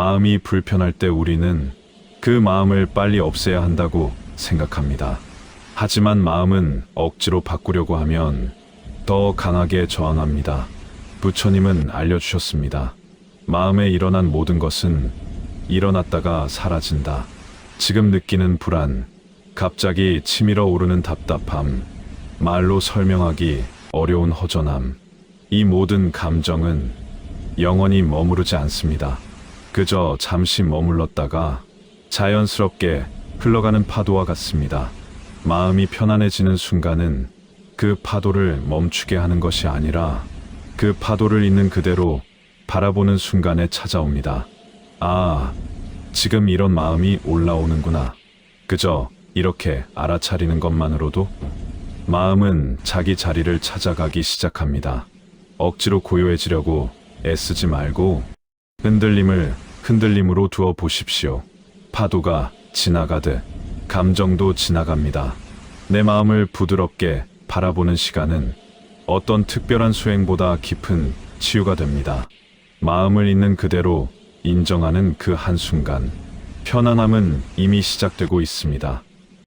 마음이 불편할 때 우리는 그 마음을 빨리 없애야 한다고 생각합니다. 하지만 마음은 억지로 바꾸려고 하면 더 강하게 저항합니다. 부처님은 알려주셨습니다. 마음에 일어난 모든 것은 일어났다가 사라진다. 지금 느끼는 불안, 갑자기 치밀어 오르는 답답함, 말로 설명하기 어려운 허전함, 이 모든 감정은 영원히 머무르지 않습니다. 그저 잠시 머물렀다가 자연스럽게 흘러가는 파도와 같습니다. 마음이 편안해지는 순간은 그 파도를 멈추게 하는 것이 아니라 그 파도를 있는 그대로 바라보는 순간에 찾아옵니다. 아, 지금 이런 마음이 올라오는구나. 그저 이렇게 알아차리는 것만으로도 마음은 자기 자리를 찾아가기 시작합니다. 억지로 고요해지려고 애쓰지 말고 흔들림을 흔들림으로 두어 보십시오. 파도가 지나가듯 감정도 지나갑니다. 내 마음을 부드럽게 바라보는 시간은 어떤 특별한 수행보다 깊은 치유가 됩니다. 마음을 있는 그대로 인정하는 그 한순간, 편안함은 이미 시작되고 있습니다.